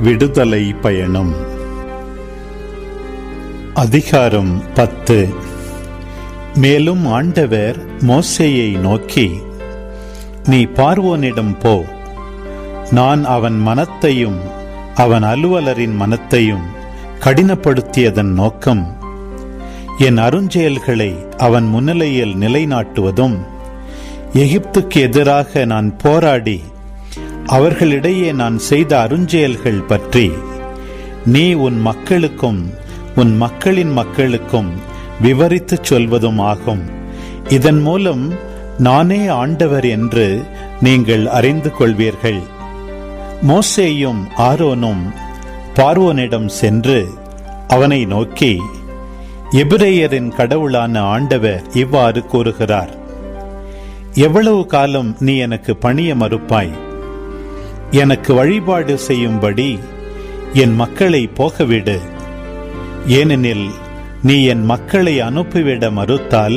விடுதலை பயணம். அதிகாரம் பத்து. மேலும் ஆண்டவர் மோசேயை நோக்கி நீ பார்வோனிடம் போ. நான் அவன் மனத்தையும் அவன் அலுவலரின் மனத்தையும் கடினப்படுத்தியதன் நோக்கம். என் அருஞ்செயல்களை அவன் முன்னிலையில் நிலைநாட்டுவதும் எகிப்துக்கு எதிராக நான் போராடி அவர்களிடையே நான் செய்த அருஞ்செயல்கள் பற்றி. நீ உன் மக்களுக்கும் உன் மக்களின் மக்களுக்கும் விவரித்துச் சொல்வதும் ஆகும் இதன் மூலம் நானே ஆண்டவர் என்று நீங்கள் அறிந்து கொள்வீர்கள். மோசேயும் ஆரோனும் பார்வோனிடம் சென்று அவனை நோக்கி எபிரேயரின் கடவுளான ஆண்டவர் இவ்வாறு கூறுகிறார். எவ்வளவு காலம் நீ எனக்கு பணிய மறுப்பாய்? எனக்கு வழிபாடு செய்யும்படி என் மக்களை போகவிடு. ஏனெனில் நீ என் மக்களை அனுப்பிவிட மறுத்தால்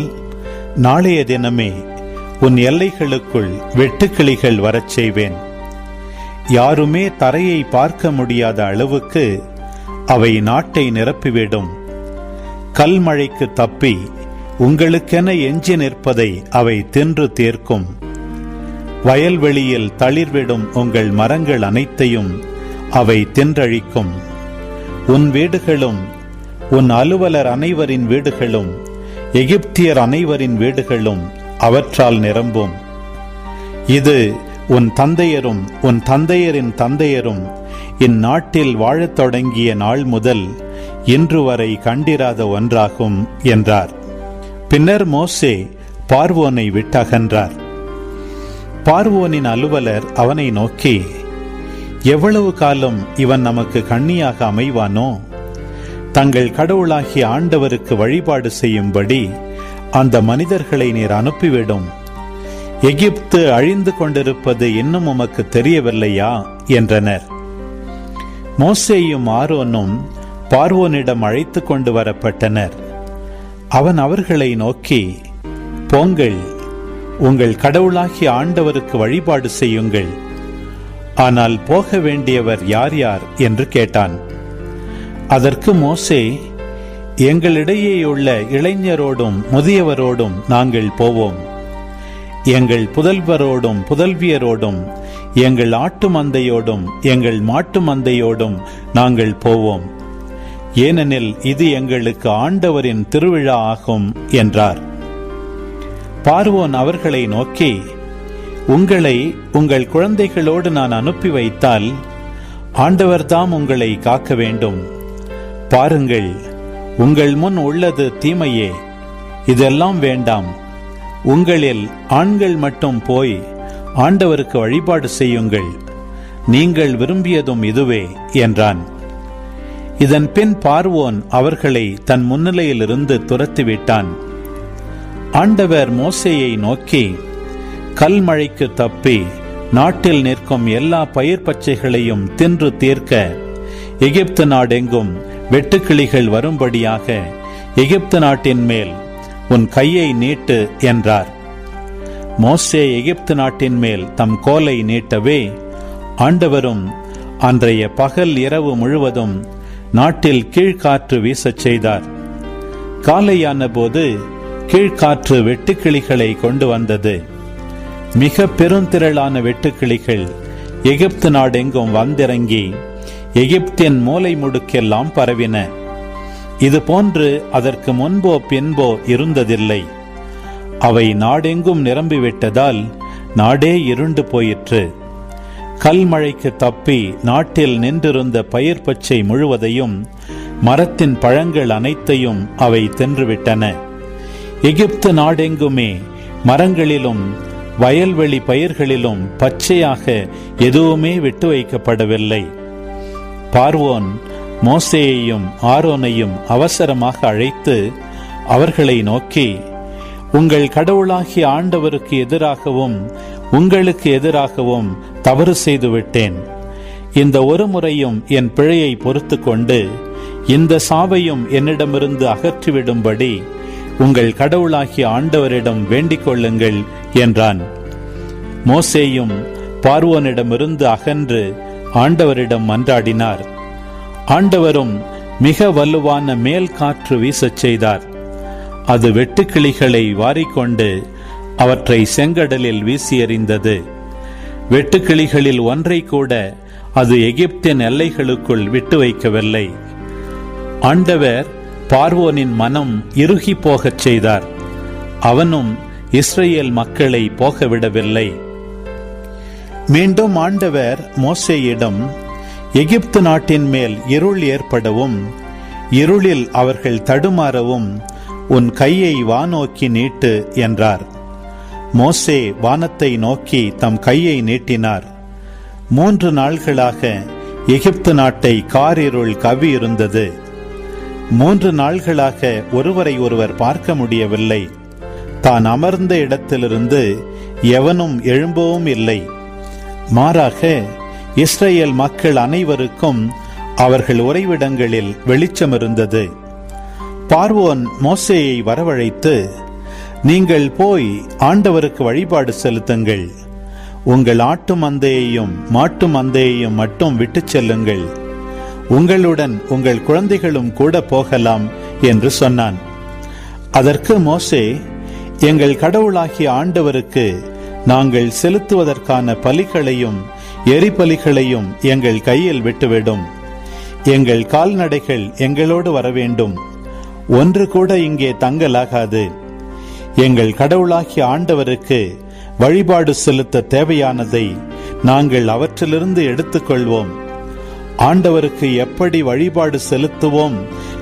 நாளைய தினமே உன் எல்லைகளுக்குள் வெட்டுக்கிளிகள் வரச் செய்வேன். யாருமே தரையை பார்க்க முடியாத அளவுக்கு அவை நாட்டை நிரப்பிவிடும். கல்மழைக்கு தப்பி உங்களுக்கென எஞ்சி நிற்பதை அவை தின்று தீர்க்கும். வயல்வெளியில் தளிர்விடும் உங்கள் மரங்கள் அனைத்தையும் அவை தின்றழிக்கும். உன் வீடுகளும் உன் அலுவலர் அனைவரின் வீடுகளும் எகிப்தியர் அனைவரின் வீடுகளும் அவற்றால் நிரம்பும். இது உன் தந்தையரும் உன் தந்தையரின் தந்தையரும் இந்நாட்டில் வாழத் தொடங்கிய நாள் முதல் இன்று வரை கண்டிராத ஒன்றாகும் என்றார். பின்னர் மோசே பார்வோனை விட்டகன்றார். பார்வோனின் அலுவலர் அவனை நோக்கி எவ்வளவு காலம் இவன் நமக்கு கண்ணியாக அமைவானோ தங்கள் கடவுளாகிய ஆண்டவருக்கு வழிபாடு செய்யும்படி அந்த மனிதர்களை நீர் அனுப்பிவிடும். எகிப்து அழிந்து கொண்டிருப்பது இன்னும் உமக்கு தெரியவில்லையா? என்றனர். மோசேயும் ஆரோனும் பார்வோனிடம் அழைத்து கொண்டு வரப்பட்டனர். அவன் அவர்களை நோக்கி போங்கள் உங்கள் கடவுளாகிய ஆண்டவருக்கு வழிபாடு செய்யுங்கள். ஆனால் போக வேண்டியவர் யார் யார் என்று கேட்டான். அதற்கு மோசே எங்களிடையேயுள்ள இளைஞரோடும் முதியவரோடும் நாங்கள் போவோம். எங்கள் புதல்வரோடும் புதல்வியரோடும் எங்கள் ஆட்டு மந்தையோடும் எங்கள் மாட்டு மந்தையோடும் நாங்கள் போவோம். ஏனெனில் இது எங்களுக்கு ஆண்டவரின் திருவிழா ஆகும் என்றார். பார்வோன் அவர்களை நோக்கி உங்களை உங்கள் குழந்தைகளோடு நான் அனுப்பி வைத்தால் ஆண்டவர்தாம் உங்களை காக்க வேண்டும். பாருங்கள் உங்கள் முன் உள்ளது தீமையே. இதெல்லாம் வேண்டாம். உங்களில் ஆண்கள் மட்டும் போய் ஆண்டவருக்கு வழிபாடு செய்யுங்கள். நீங்கள் விரும்பியதும் இதுவே என்றான். இதன் பின் பார்வோன் அவர்களை தன் முன்னிலையிலிருந்து துரத்திவிட்டான். ஆண்டவர் மோசையை நோக்கி கல்மழைக்கு தப்பி நாட்டில் நிற்கும் எல்லா பயிர் பச்சைகளையும் தின்று தீர்க்க எகிப்து நாடெங்கும் வெட்டுக்கிளிகள் வரும்படியாக எகிப்து நாட்டின் மேல் உன் கையை நீட்டு என்றார். மோசே எகிப்து நாட்டின் மேல் தம் கோலை நீட்டவே ஆண்டவரும் அன்றைய பகல் இரவு முழுவதும் நாட்டில் கீழ்காற்று வீசச் செய்தார். காலையான போது கீழ்காற்று வெட்டுக்கிளிகளை கொண்டு வந்தது. மிக பெருந்திரளான வெட்டுக்கிளிகள் எகிப்து நாடெங்கும் வந்திறங்கி எகிப்தின் மூலை முடுக்கெல்லாம் பரவின. இது போன்று அதற்கு முன்போ பின்போ இருந்ததில்லை. அவை நாடெங்கும் நிரம்பிவிட்டதால் நாடே இருண்டு போயிற்று. கல்மழைக்கு தப்பி நாட்டில் நின்றிருந்த பயிர் பச்சை முழுவதையும் மரத்தின் பழங்கள் அனைத்தையும் அவை தின்றுவிட்டன எகிப்து நாடெங்குமே மரங்களிலும் வயல்வெளி பயிர்களிலும் பச்சையாக எதுவுமே விட்டு வைக்கப்படவில்லை. பார்வோன் மோசேயையும் ஆரோனையும் அவசரமாக அழைத்து அவர்களை நோக்கி உங்கள் கடவுளாகிய ஆண்டவருக்கு எதிராகவும் உங்களுக்கு எதிராகவும் தவறு செய்து விட்டேன். இந்த ஒரு முறையும் என் பிழையை பொறுத்து கொண்டு இந்த சாவையும் என்னிடமிருந்து அகற்றிவிடும்படி உங்கள் கடவுளாகிய ஆண்டவரிடம் வேண்டிக் கொள்ளுங்கள் என்றான். மோசேயும் பார்வோனிடமிருந்து அகன்று ஆண்டவரிடம் மன்றாடினார். ஆண்டவரும் மிக வலுவான மேல் காற்று வீசச் செய்தார். அது வெட்டுக்கிளிகளை வாரிக்கொண்டு அவற்றை செங்கடலில் வீசி எறிந்தது வெட்டுக்கிளிகளில் ஒன்றை கூட அது எகிப்தின் எல்லைகளுக்குள் விட்டு வைக்கவில்லை. ஆண்டவர் பார்வோனின் மனம் இறுகி போகச் செய்தார். அவனும் இஸ்ரேல் மக்களை போகவிடவில்லை. மீண்டும் ஆண்டவர் மோசேயிடம் எகிப்து நாட்டின் மேல் இருள் ஏற்படவும் இருளில் அவர்கள் தடுமாறவும் உன் கையை வானோக்கி நீட்டு என்றார். மோசே வானத்தை நோக்கி தம் கையை நீட்டினார். மூன்று நாள்களாக எகிப்து நாட்டை காரிருள் கவி இருந்தது மூன்று நாள்களாக ஒருவரை ஒருவர் பார்க்க முடியவில்லை. தான் அமர்ந்த இடத்திலிருந்து எவனும் எழும்பவும் இல்லை. மாறாக இஸ்ரேல் மக்கள் அனைவருக்கும் அவர்கள் உறைவிடங்களில் வெளிச்சம் இருந்தது. பார்வோன் மோசேயை வரவழைத்து நீங்கள் போய் ஆண்டவருக்கு வழிபாடு செலுத்துங்கள். உங்கள் ஆட்டு மந்தையையும் மாட்டு மந்தையையும் மட்டும் விட்டுச் செல்லுங்கள். உங்களுடன் உங்கள் குழந்தைகளும் கூட போகலாம் என்று சொன்னான். அதற்கு மோசே எங்கள் கடவுளாகிய ஆண்டவருக்கு நாங்கள் செலுத்துவதற்கான பலிகளையும் எரிபலிகளையும் எங்கள் கையில் விட்டுவிடும். எங்கள் கால்நடைகள் எங்களோடு வர வேண்டும் ஒன்று கூட இங்கே தங்கலாகாது. எங்கள் கடவுளாகிய ஆண்டவருக்கு வழிபாடு செலுத்த தேவையானதை நாங்கள் அவற்றிலிருந்து எடுத்துக்கொள்வோம். ஆண்டவருக்கு எப்படி வழிபாடு செலுத்துவோம்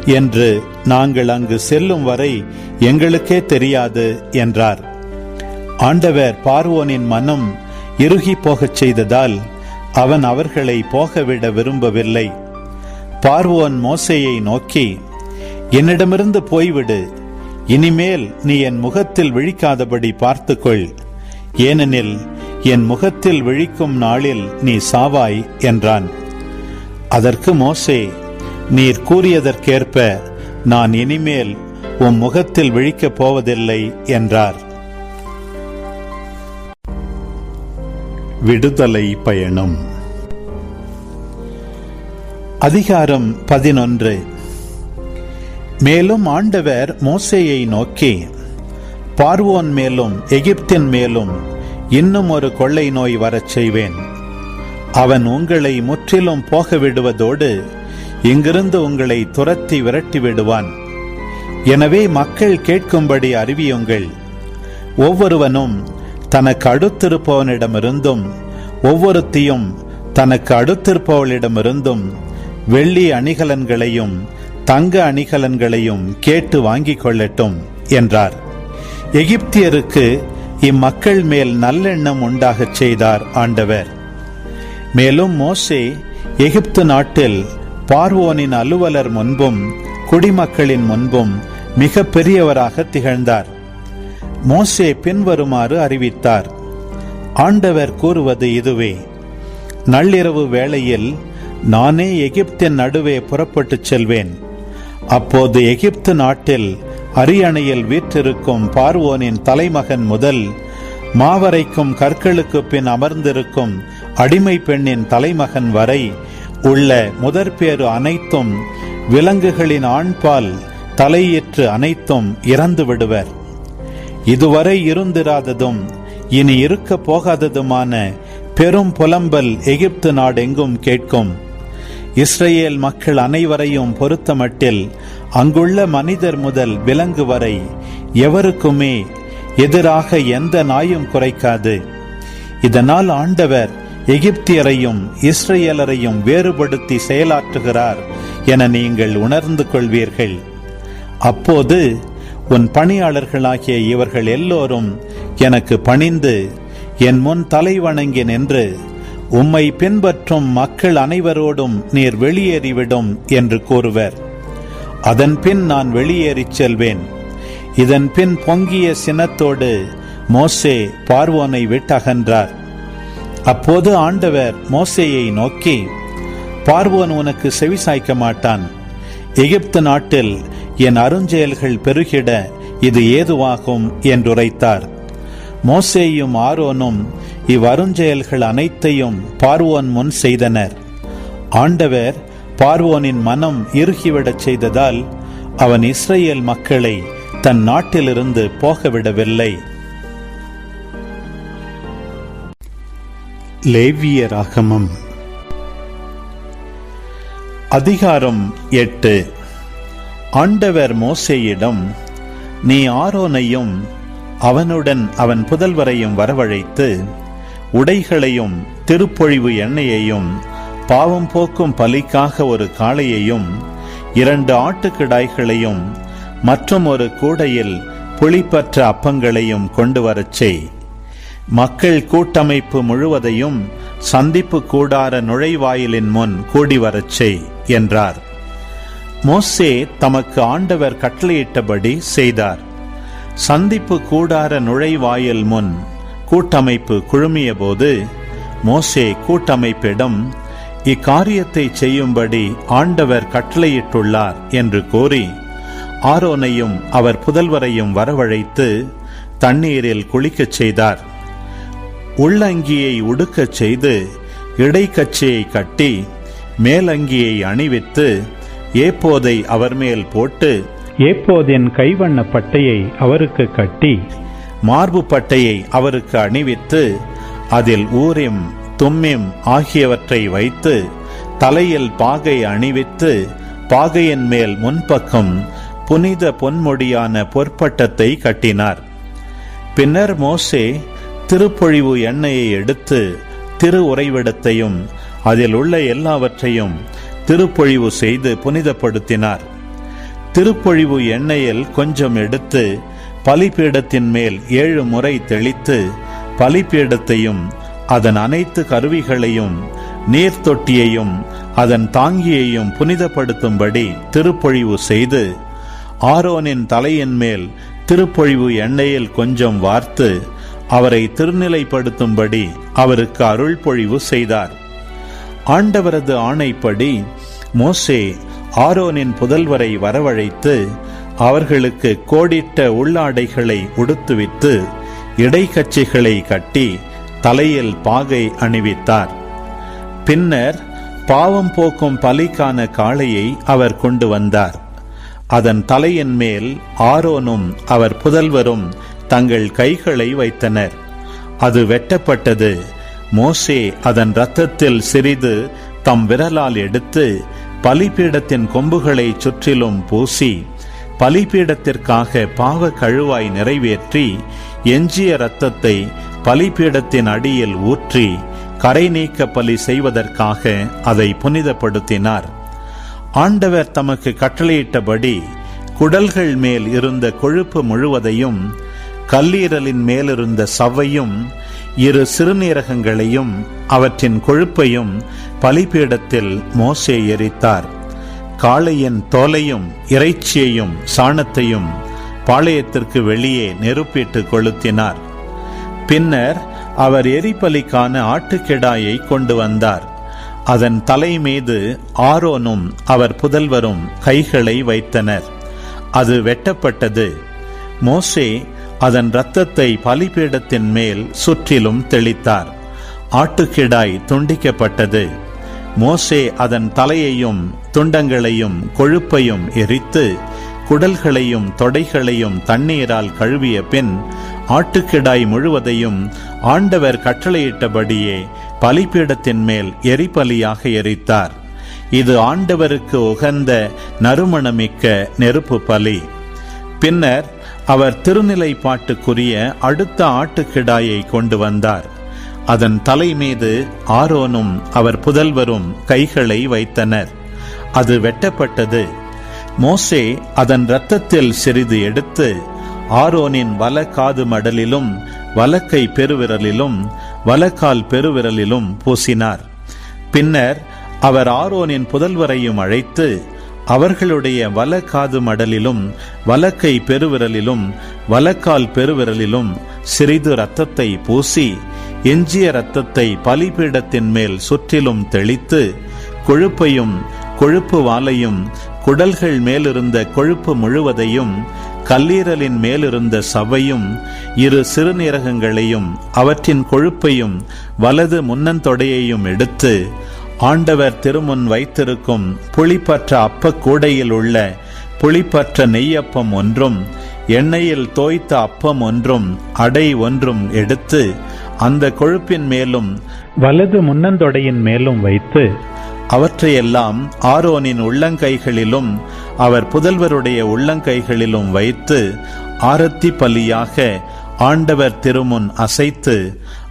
என்று நாங்கள் அங்கு செல்லும் வரை எங்களுக்கே தெரியாது என்றார். ஆண்டவர் பார்வோனின் மனம் இறுகி போகச் செய்ததால் அவன் அவர்களை போகவிட விரும்பவில்லை. பார்வோன் மோசையை நோக்கி என்னிடமிருந்து போய்விடு. இனிமேல் நீ என் முகத்தில் விழிக்காதபடி பார்த்துக்கொள். ஏனெனில் என் முகத்தில் விழிக்கும் நாளில் நீ சாவாய் என்றான். அதற்கு மோசே நீர் கூறியதற்கேற்ப நான் இனிமேல் உம் முகத்தில் விழிக்கப் போவதில்லை என்றார். விடுதலை பயணம். அதிகாரம் பதினொன்று. மேலும் ஆண்டவர் மோசேயை நோக்கி பார்வோன் மேலும் எகிப்தின் மேலும் இன்னும் ஒரு கொள்ளை நோய் வரச் செய்வேன். அவன் உங்களை முற்றிலும் போக விடுவதோடு இங்கிருந்து உங்களை துரத்தி விரட்டி விடுவான். எனவே மக்கள் கேட்கும்படி அறிவியுங்கள். ஒவ்வொருவனும் தனக்கு அடுத்திருப்பவனிடமிருந்தும் ஒவ்வொருத்தியும் தனக்கு அடுத்திருப்பவளிடமிருந்தும் வெள்ளி அணிகலன்களையும் தங்க அணிகலன்களையும் கேட்டு வாங்கிக் கொள்ளட்டும் என்றார். எகிப்தியருக்கு இம்மக்கள் மேல் நல்லெண்ணம் உண்டாகச் செய்தார் ஆண்டவர். மேலும் மோசே எகிப்து நாட்டில் பார்வோனின் அலுவலர் முன்பும் குடிமக்களின் முன்பும் மிக பெரியவராக திகழ்ந்தார். மோசே பின்வருமாறு அறிவித்தார். ஆண்டவர் கூறுவது இதுவே நள்ளிரவு வேளையில் நானே எகிப்தின் நடுவே புறப்பட்டுச் செல்வேன். அப்போது எகிப்து நாட்டில் அரியணையில் வீற்றிருக்கும் பார்வோனின் தலைமகன் முதல் மாவரைக்கும் கற்களுக்கு பின் அமர்ந்திருக்கும் அடிமை பெண்ணின் தலைமகன் வரை உள்ள முதற்பேறு அனைத்தும் விலங்குகளின் ஆண்பால் தலையேற்று அனைத்தும் இறந்து விடுவர். இதுவரை இருந்திராததும் இனி இருக்க போகாததுமான பெரும் புலம்பல் எகிப்து நாடெங்கும் கேட்கும். இஸ்ரேல் மக்கள் அனைவரையும் பொறுத்தமட்டில் அங்குள்ள மனிதர் முதல் விலங்கு வரை எவருக்குமே எதிராக எந்த நாயும் குறைக்காது. இதனால் ஆண்டவர் எகிப்தியரையும் இஸ்ரேலரையும் வேறுபடுத்தி செயலாற்றுகிறார் என நீங்கள் உணர்ந்து கொள்வீர்கள். அப்போது உன் பணியாளர்களாகிய இவர்கள் எல்லோரும் எனக்கு பணிந்து என் முன் தலை வணங்கி நின்று உம்மை பின்பற்றும் மக்கள் அனைவரோடும் நீர் வெளியேறிவிடும் என்று கூறுவர். அதன் பின் நான் வெளியேறிச் செல்வேன். இதன் பின் பொங்கிய சினத்தோடு மோசே பார்வோனை விட்டகன்றார். அப்போது ஆண்டவர் மோசேயை நோக்கி பார்வோன் உனக்கு செவி சாய்க்க மாட்டான். எகிப்து நாட்டில் என் அருஞ்செயல்கள் பெருகிட இது ஏதுவாகும்? என்றுரைத்தார். மோசேயும் ஆரோனும் இவ்வருஞ்செயல்கள் அனைத்தையும் பார்வோன் முன் செய்தனர். ஆண்டவர் பார்வோனின் மனம் இறுகிவிடச் செய்ததால் அவன் இஸ்ரேல் மக்களை தன் நாட்டிலிருந்து போகவிடவில்லை. லேவியராகமம். அதிகாரம் எட்டு. ஆண்டவர் மோசேயிடம் நீ ஆரோனையும் அவனுடன் அவன் புதல்வரையும் வரவழைத்து உடைகளையும் திருப்பொழிவு எண்ணெயையும் பாவம் போக்கும் பலிக்காக ஒரு காளையையும் இரண்டு ஆட்டுக்கிடாய்களையும் மற்றும் ஒரு கூடையில் புளிப்பற்ற அப்பங்களையும் கொண்டு வரச் செய் மக்கள் கூட்டமைப்பு முழுவதையும் சந்திப்பு கூடார நுழைவாயிலின் முன் கூடி வரச் செய் என்றார். மோசே தமக்கு ஆண்டவர் கட்டளையிட்டபடி செய்தார். சந்திப்பு கூடார நுழைவாயில் முன் கூட்டமைப்பு குழுமியபோது மோசே கூட்டமைப்பிடம் இக்காரியத்தை செய்யும்படி ஆண்டவர் கட்டளையிட்டுள்ளார் என்று கூறி ஆரோனையும் அவர் புதல்வரையும் வரவழைத்து தண்ணீரில் குளிக்கச் செய்தார். உள்ளங்கியை உடுக்கச் செய்து இடைக்கச்சையை கட்டி மேலங்கியை அணிவித்து ஏப்போதை அவர் மேல் போட்டு ஏப்போதின் கைவண்ண பட்டையை அவருக்கு கட்டி மார்பு பட்டையை அவருக்கு அணிவித்து அதில் ஊரிம் தும்மிம் ஆகியவற்றை வைத்து தலையில் பாகை அணிவித்து பாகையின் மேல் முன்பக்கம் புனித பொன்மொடியான பொற்பட்டத்தை கட்டினார். பின்னர் மோசே திருப்பொழிவு எண்ணெயை எடுத்து திரு உறைவிடத்தையும் அதில் உள்ள எல்லாவற்றையும் திருப்பொழிவு செய்து புனிதப்படுத்தினார். திருப்பொழிவு எண்ணெயில் கொஞ்சம் எடுத்து பலிபீடத்தின் மேல் ஏழு முறை தெளித்து பலிபீடத்தையும் அதன் அனைத்து கருவிகளையும் நீர்த்தொட்டியையும் அதன் தாங்கியையும் புனிதப்படுத்தும்படி திருப்பொழிவு செய்து ஆரோனின் தலையின் மேல் திருப்பொழிவு எண்ணெயில் கொஞ்சம் வார்த்து அவரை திருநிலைப்படுத்தும்படி அவருக்கு அருள் பொழிவு செய்தார். ஆண்டவரது ஆணைப்படி மோசே ஆரோனின் புதல்வரை வரவழைத்து அவர்களுக்கு கோடிட்ட உள்ளாடைகளை உடுத்துவித்து இடைக்கட்சிகளை கட்டி தலையில் பாகை அணிவித்தார். பின்னர் பாவம் போக்கும் பலிக்கான காளையை அவர் கொண்டு வந்தார். அதன் தலையின் மேல் ஆரோனும் அவர் புதல்வரும் தங்கள் கைகளை வைத்தனர். அது வெட்டப்பட்டது. மோசே அதன் இரத்தத்தில் சிறிது தம் விரலால் எடுத்து பலிபீடத்தின் கொம்புகளை சுற்றிலும் பூசி பலிபீடத்திற்காக பாவ கழுவாய் நிறைவேற்றி எஞ்சிய இரத்தத்தை பலிபீடத்தின் அடியில் ஊற்றி கரை நீக்க பலி செய்வதற்காக அதை புனிதப்படுத்தினார். ஆண்டவர் தமக்கு கட்டளையிட்டபடி குடல்கள் மேல் இருந்த கொழுப்பு முழுவதையும் கல்லீரலின் மேலிருந்த சவ்வையும் இரு சிறுநீரகங்களையும் அவற்றின் கொழுப்பையும் பலிபீடத்தில் மோசே எரித்தார். காளையின் தோலையும் இறைச்சியையும் சாணத்தையும் பாளையத்திற்கு வெளியே நெருப்பிட்டு கொளுத்தினார். பின்னர் அவர் எரிபலிக்கான ஆட்டுக்கிடாயை கொண்டு வந்தார். அதன் தலை மீது ஆரோனும் அவர் புதல்வரும் கைகளை வைத்தனர். அது வெட்டப்பட்டது. மோசே அதன் இரத்தத்தை பலிபீடத்தின் மேல் சுற்றிலும் தெளித்தார். ஆட்டுக்கிடாய் துண்டிக்கப்பட்டது. மோசே அதன் தலையையும் துண்டங்களையும் கொழுப்பையும் எரித்து குடல்களையும் தொடைகளையும் தண்ணீரால் கழுவிய பின் ஆட்டுக்கிடாய் முழுவதையும் ஆண்டவர் கட்டளையிட்டபடியே பலிபீடத்தின் மேல் எரிபலியாக எரித்தார். இது ஆண்டவருக்கு உகந்த நறுமணமிக்க நெருப்பு பலி. பின்னர் அவர் திருநிலைப்பாட்டுக்குரிய அடுத்த ஆட்டுக்கிடாயை கொண்டு வந்தார். அதன் தலை மீது ஆரோனும் அவர் புதல்வரும் கைகளை வைத்தனர். அது வெட்டப்பட்டது. மோசே அதன் இரத்தத்தில் சிறிது எடுத்து ஆரோனின் வல காது மடலிலும் வலக்கை பெருவிரலிலும் வலக்கால் பெருவிரலிலும் பூசினார். பின்னர் அவர் ஆரோனின் புதல்வரையும் அழைத்து அவர்களுடைய வல காது மடலிலும் வலக்கை பெருவிரலிலும் வலக்கால் பெருவிரலிலும் சிறிது இரத்தத்தை பூசி எஞ்சிய இரத்தத்தை பலிபீடத்தின் மேல் சுற்றிலும் தெளித்து கொழுப்பையும் கொழுப்பு வாலையும் குடல்கள் மேலிருந்த கொழுப்பு முழுவதையும் கல்லீரலின் மேலிருந்த சவையும் இரு சிறுநீரகங்களையும் அவற்றின் கொழுப்பையும் வலது முன்னந்தொடையையும் எடுத்து ஆண்டவர் திருமுன் வைத்திருக்கும் புளிப்பற்ற அப்பக்கூடையில் உள்ள புளிப்பற்ற நெய்யப்பம் ஒன்றும் எண்ணெயில் தோய்த்த அப்பம் ஒன்றும் அடை ஒன்றும் எடுத்து அந்த கொழுப்பின் மேலும் வலது முன்னந்தொடையின் மேலும் வைத்து அவற்றையெல்லாம் ஆரோனின் உள்ளங்கைகளிலும் அவர் புதல்வருடைய உள்ளங்கைகளிலும் வைத்து ஆரத்தி பலியாக ஆண்டவர் திருமுன் அசைத்து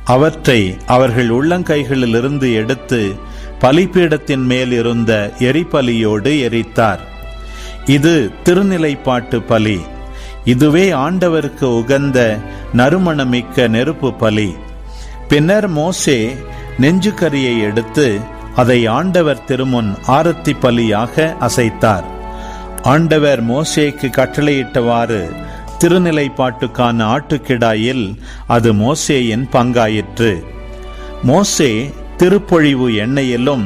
அவற்றை அவர்கள் உள்ளங்கைகளிலிருந்து எடுத்து பலிபீடத்தின் மேல் இருந்த எரிபலியோடு எரித்தார். இது திருநிலைப்பாட்டு பலி. இதுவே ஆண்டவருக்கு உகந்த நறுமணமிக்க நெருப்பு பலி. பின்னர் மோசே நெஞ்சுக்கரியை எடுத்து அதை ஆண்டவர் திருமுன் ஆரத்தி பலியாக அசைத்தார். ஆண்டவர் மோசேக்கு கட்டளையிட்டவாறு திருநிலைப்பாட்டுக்கான ஆட்டுக்கிடாயில் அது மோசேயின் பங்காயிற்று. மோசே திருப்பொழிவு எண்ணெயிலும்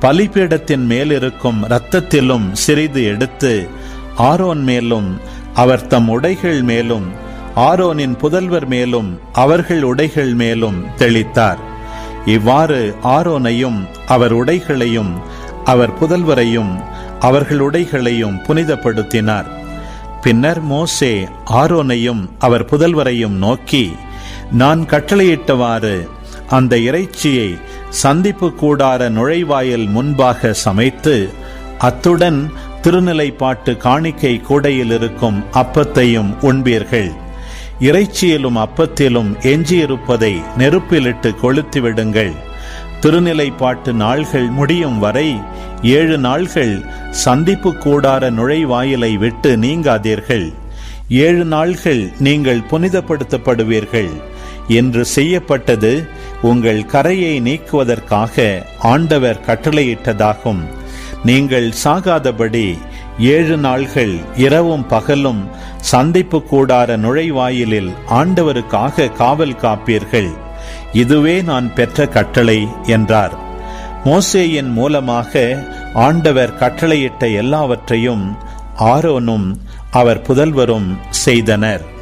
பலிபீடத்தின் மேலிருக்கும் இரத்தத்திலும் சிறிது எடுத்து ஆரோன் மேலும் அவர் தம் உடைகள் மேலும் ஆரோனின் புதல்வர் மேலும் அவர்கள் உடைகள் மேலும் தெளித்தார். இவ்வாறு ஆரோனையும் அவர் உடைகளையும் அவர் புதல்வரையும் அவர்கள் உடைகளையும் புனிதப்படுத்தினார். பின்னர் மோசே ஆரோனையும் அவர் புதல்வரையும் நோக்கி நான் கட்டளையிட்டவாறு அந்த இறைச்சியை சந்திப்பு கூடார நுழைவாயில் முன்பாக சமைத்து அத்துடன் திருநிலைப்பாட்டு காணிக்கை கூடையில் இருக்கும் அப்பத்தையும் உண்பீர்கள். இறைச்சியிலும் அப்பத்திலும் எஞ்சியிருப்பதை நெருப்பிலிட்டு கொளுத்திவிடுங்கள். திருநிலைப்பாட்டு நாள்கள் முடியும் வரை ஏழு நாள்கள் சந்திப்பு கூடார நுழைவாயிலை விட்டு நீங்காதீர்கள். ஏழு நாள்கள் நீங்கள் புனிதப்படுத்தப்படுவீர்கள். என்று செய்யப்பட்டது உங்கள் கரையை நீக்குவதற்காக ஆண்டவர் கட்டளையிட்டதாகும். நீங்கள் சாகாதபடி ஏழு நாள்கள் இரவும் பகலும் சந்திப்பு கூடார நுழைவாயிலில் ஆண்டவருக்காக காவல் காப்பீர்கள். இதுவே நான் பெற்ற கட்டளை என்றார். மோசேயின் மூலமாக ஆண்டவர் கட்டளையிட்ட எல்லாவற்றையும் ஆரோனும் அவர் புதல்வரும் செய்தனர்.